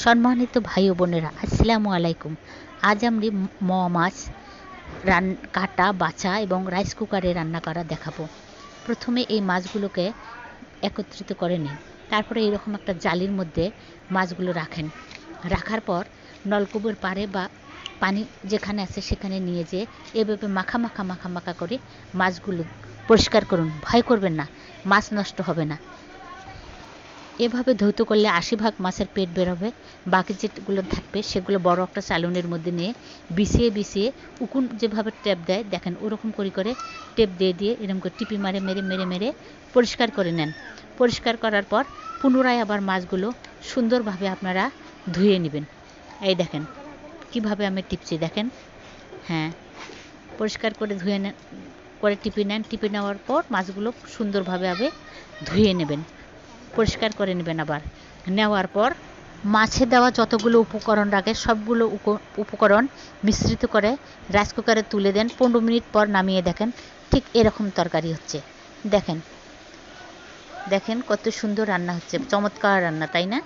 সম্মানিত ভাই ও বোনেরা, আসসালামু আলাইকুম। আজ আমি ম মাছ, রান, কাটা, বাছা এবং রাইস কুকারে রান্না করা দেখাবো। প্রথমে এই মাছগুলোকে একত্রিত করে নিন। তারপরে এরকম একটা জালির মধ্যে মাছগুলো রাখেন। রাখার পর নলকূপের পাড়ে বা পানি যেখানে আছে সেখানে নিয়ে যেয়ে এভাবে মাখা মাখা মাখা মাখা করে মাছগুলো পরিষ্কার করুন। ভয় করবেন না, মাছ নষ্ট হবে না। এভাবে ধৌত করলে আশি ভাগ মাছের পেট বেরোবে। বাকি যেগুলো থাকবে, সেগুলো বড় একটা চালনের মধ্যে নিয়ে বিছিয়ে বিছিয়ে উকুন যেভাবে টেপ দেয়, দেখেন ওরকম করে করে টেপ দিয়ে দিয়ে এরকম করে টিপি মারে, মেরে মেরে মেরে পরিষ্কার করে নেন। পরিষ্কার করার পর পুনরায় আবার মাছগুলো সুন্দরভাবে আপনারা ধুয়ে নেবেন। এই দেখেন কীভাবে আমি টিপছি, দেখেন। হ্যাঁ পরিষ্কার করে ধুয়ে নেন, করে টিপে নেন। টিপে নেওয়ার পর মাছগুলো সুন্দরভাবে আবে ধুয়ে নেবেন। পরিষ্কার করে নেবেন আবার। নেওয়ার পর মাছে দেওয়া যতগুলো উপকরণ রাখে, সবগুলো উপকরণ মিশ্রিত করে রাইস কুকারে তুলে দেন। পনেরো মিনিট পর নামিয়ে দেখেন, ঠিক এরকম তরকারি হচ্ছে। দেখেন দেখেন কত সুন্দর রান্না হচ্ছে, চমৎকার রান্না, তাই না?